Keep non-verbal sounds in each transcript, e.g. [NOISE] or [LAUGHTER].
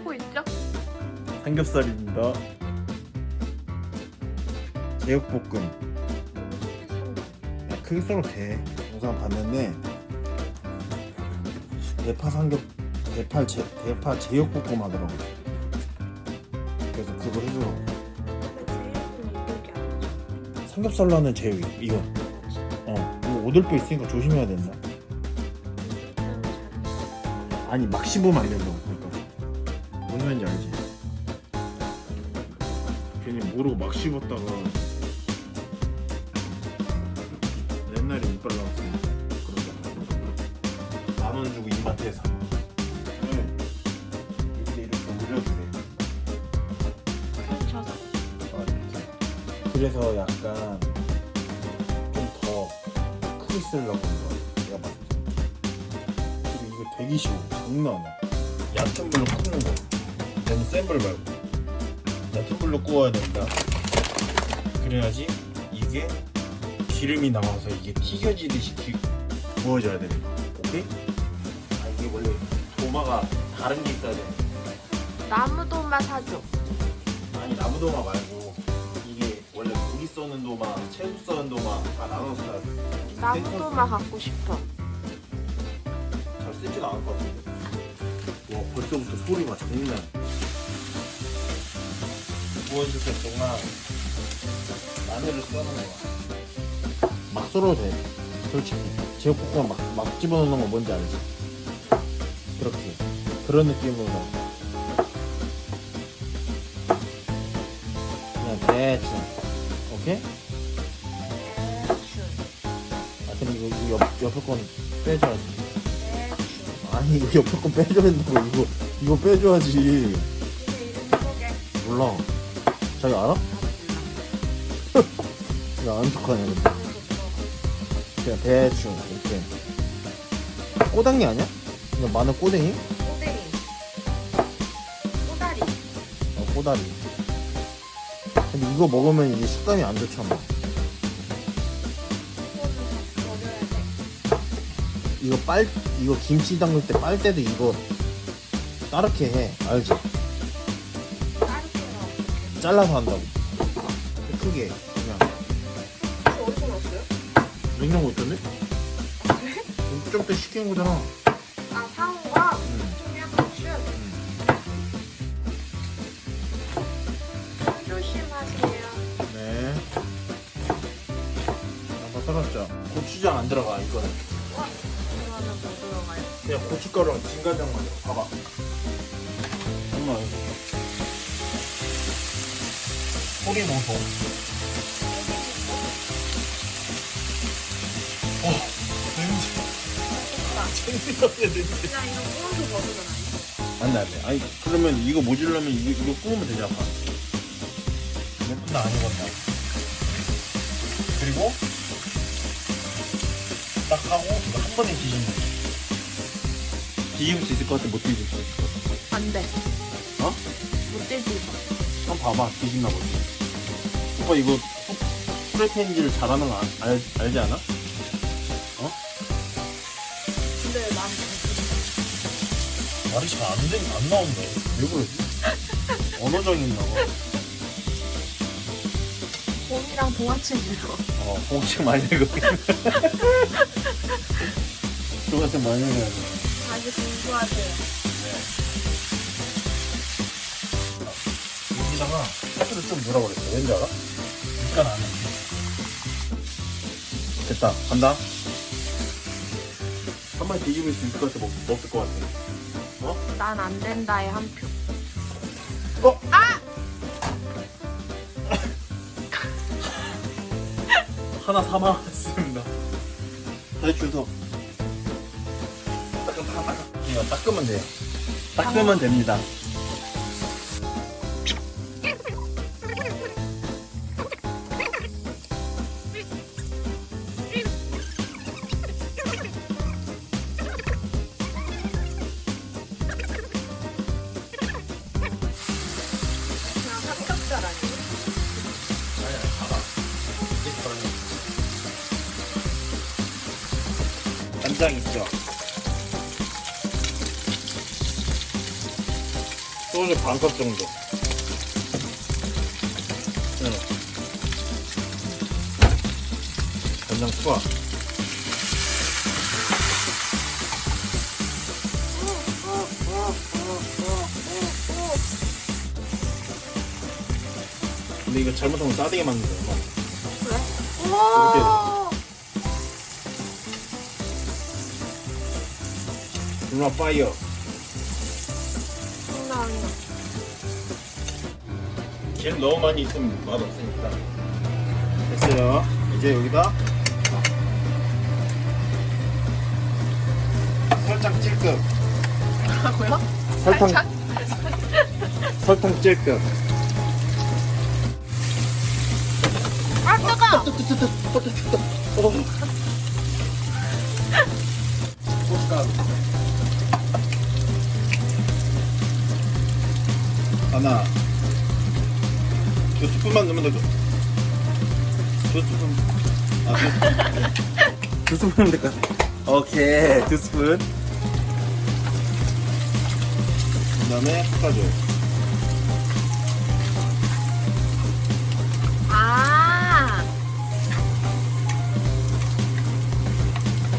팔고 있죠? 삼겹살입니다. 제육볶음. 야, 크게 썰어도 돼. 영상 봤는데 대파 삼겹 대파 제 대파 제육볶음 하더라고. 그래서 그거 해주라고. 삼겹살로는 제육 이거. 어 이거 오돌뼈 있으니까 조심해야 된다. 아니 막 씹으면 안 된다고. 뭔 말인지 알지? 괜히 모르고 막 씹었다가 옛날에 이빨 나왔으니까 그러다. 만원 주고 이마트에 사 응. 이렇게 이렇게 올려도 돼 펼쳐서. 어, 이렇게. 그래서 약간 좀 더 크게 쓰려고 한 거야. 내가 봤을 때. 그리고 이거 되게 쉬워. 장난 아니야. 얕은 불로 굽는 거 너무 센불 말고 얕은 불로 구워야 된다 그래야지 이게 기름이 나와서 이게 튀겨지듯이 튀, 구워져야 거야 오케이? 아 이게 원래 도마가 다른 게 있어야 돼 나무 도마 사줘. 아니 나무 도마 말고 이게 원래 고기 써는 도마, 채소 써는 도마 다 나눠서 써야 돼. 나무 도마 갖고 싶어. 잘 쓰지도 않을 것 같은데. 와 벌써부터 소리가 장난. 구워줄 때 동안 마늘을 거야. 막 썰어도 돼. 솔직히 제육볶음 막, 막 집어넣는 거 뭔지 알지? 그렇게 그런 느낌으로 나. 그냥 대충 오케이? 아 근데 이거, 이거 옆, 옆에 건 빼줘야지 아니 이거 옆에 건 빼줘야 된다고 이거 이거 빼줘야지 몰라 자기 알아? 왜안 척하냐 근데 그냥 대충 이렇게 꼬당이 아니야? 그냥 마늘 꼬댕이? 꼬다리. 꼬다리. 어 꼬다리 근데 이거 먹으면 이게 식감이 안 좋잖아 이거 빨 이거 김치 담글 때 빨 때도 이거 따르게 해 알지? 잘라서 한다고 크게 그냥 어디서 났어요? 냉장고 있던데? 좀더 시킨 거잖아 아 사온 거? 슈. 조심하세요. 네 썰었죠? 고추장 안 들어가 이거는 들어가요? 그냥 고춧가루랑 진간장만 들어 봐봐 엄마 이거 소리 노소 어 냄새. 그냥 이거 구워서 먹으면 안 돼? 안돼 안돼. 아니 그러면 이거 모질려면 이거, 이거 구우면 되잖아 몇분안 익었나 그리고 딱 하고 이거 한 번에 뒤집는 거야 뒤집을 수 있을 것 같아 못 뒤집을 수 있을 것 같아. 안 돼. 어? 못 뒤집 어. 한번 봐봐 뒤집나 보지 오빠 이거 프라이팬질 잘하는 거 알, 알, 알지 않아? 근데 난 말이 잘안 나온다 왜 그러지? 언어적인 나와 봄이랑 동화책 읽어. 어, 공책 많이 읽어. [LAUGHS] 동화책 많이 읽어야 돼. 다시 공부하세요. 여기다가 소스를 좀 그랬어. 왠지 알아? 밑간 안 해. 됐다. 간다. 한 마리 뒤집을 수 있을 것 같아. 먹, 먹을 것 같아. 난안 된다에 한 표. 어? 아! [LAUGHS] 하나 사망했습니다. 다시 주소. 이거 닦으면 돼요. 닦으면 됩니다. 간장 있죠? 소주 반컵 정도. 네. 간장 투하. 근데 이거 잘못하면 싸대기 맞는 거야. 엄마. 그래? 누 나 파이어. 장난 아니야. 너무 많이 있으면 맛 없으니까. 됐어요. 이제 여기다 설탕 찔끔. 뭐라고요? 설탕? 설탕 찔끔. 아 뜨거. 고춧가루. 두 스푼만 넣으면 되죠. 두 스푼. 아, 두 스푼. [LAUGHS] 두 스푼 넣으면 될것 같아. 오케이, 두 스푼. 그 다음에 볶아줘요. 아.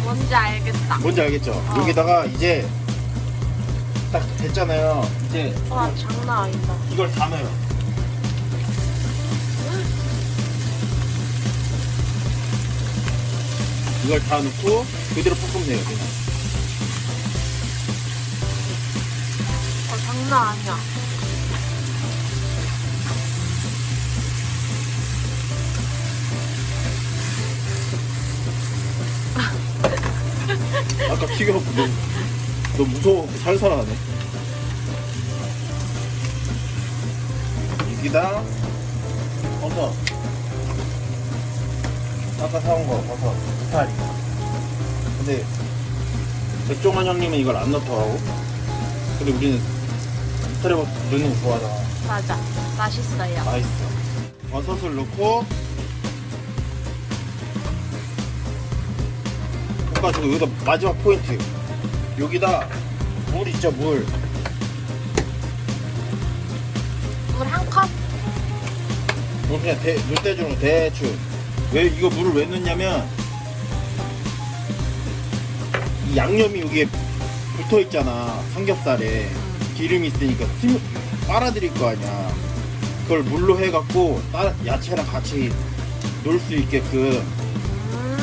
뭔지 알겠다. 뭔지 알겠죠? 어. 여기다가 이제 딱 됐잖아요. 이제 와 장난 아니다. 이걸 다 넣어요. 이걸 다 넣고 그대로 볶으면 돼요. 그냥. 어, 장난 아니야. 아까 튀겨갖고 너, 너 무서워갖고 살살하네. 여기다 버섯. 아까 사온 거 버섯. 이파리. 근데 백종원 형님은 이걸 안 넣더라고. 근데 우리는 이파리 버섯 넣는 거 좋아하잖아. 맞아. 맛있어요. 맛있어. 버섯을 넣고 볶아주고 여기다 마지막 포인트. 여기다 물 있죠 물. 물 한 컵? 물 그냥 대, 물 떼주는 거 대충. 왜 이거 물을 왜 넣냐면 이 양념이 여기에 붙어 있잖아 삼겹살에 기름이 있으니까 스무, 빨아들일 거 아니야. 그걸 물로 해갖고 따, 야채랑 같이 놀 수 있게끔 음.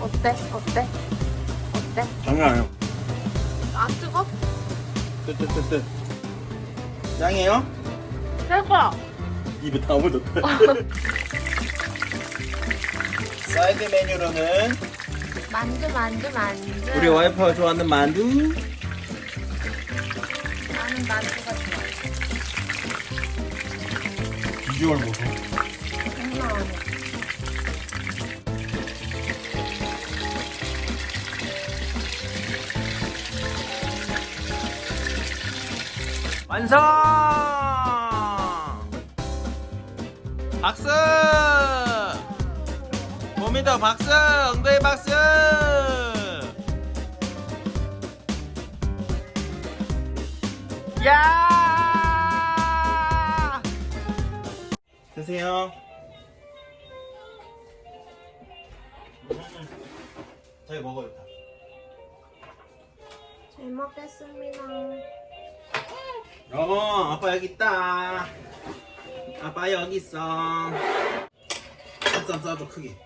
어때? 어때? 어때? 장난 아니야. 안 뜨거? 뜨뜨뜨뜨. 짱이에요? 뜨거. 입에 다 묻었다. [LAUGHS] 사이드 메뉴로는 만두 만두 만두. 우리 와이프가 좋아하는 만두. 나는 만두가 좋아. 비주얼 보소. 장난 완성! 박수! 몸이더 박수! 엉덩이 박수! 야! 드세요. 저기 먹어요. 다. 잘 먹겠습니다. 여보, 아빠 여기 있다. 아빠 여기 있어. 쌈 싸줘 크게.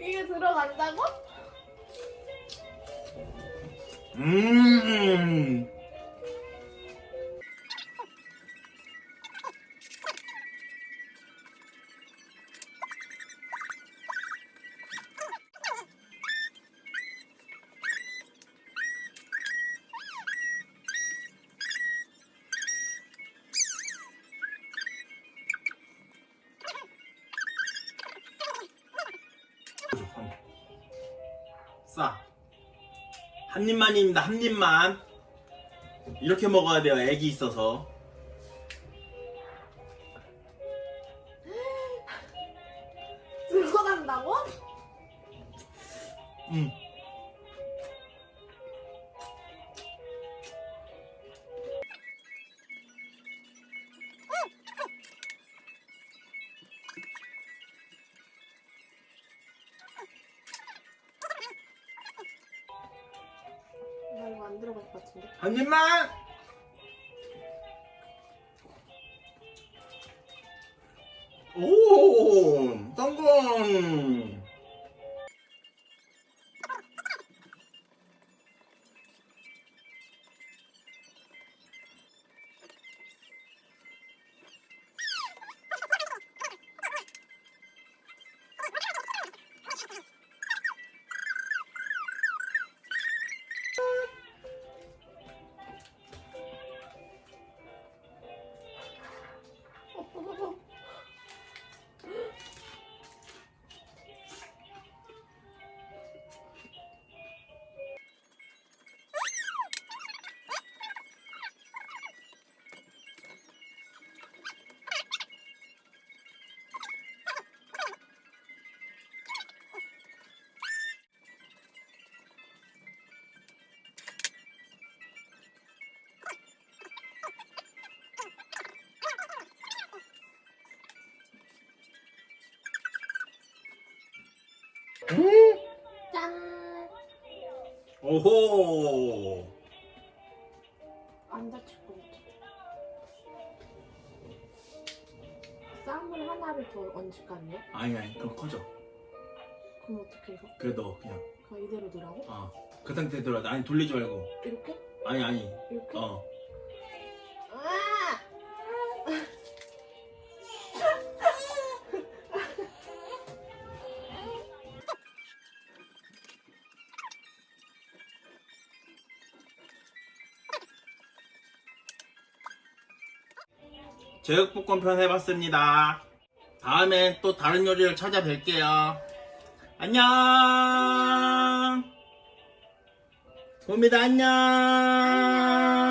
이게 들어간다고? 음. 한 입만입니다. 한 입만. 이렇게 먹어야 돼요. 애기 있어서. 것 같은데. 한 입만. 오, 성공. 짠. 오호. 안 다칠 것 같아. 쌈을 하나를 더 얹을까요? 아니 아니 그럼 커져. 그럼 어떻게 이거? 그래 너 그냥 그냥 이대로 넣으라고? 어. 그 상태에 들어. 아니 돌리지 말고. 이렇게? 아니 아니. 이렇게? 어. 제육볶음편 해봤습니다. 다음엔 또 다른 요리를 찾아뵐게요. 안녕. 봄이다 안녕. 쭈쭈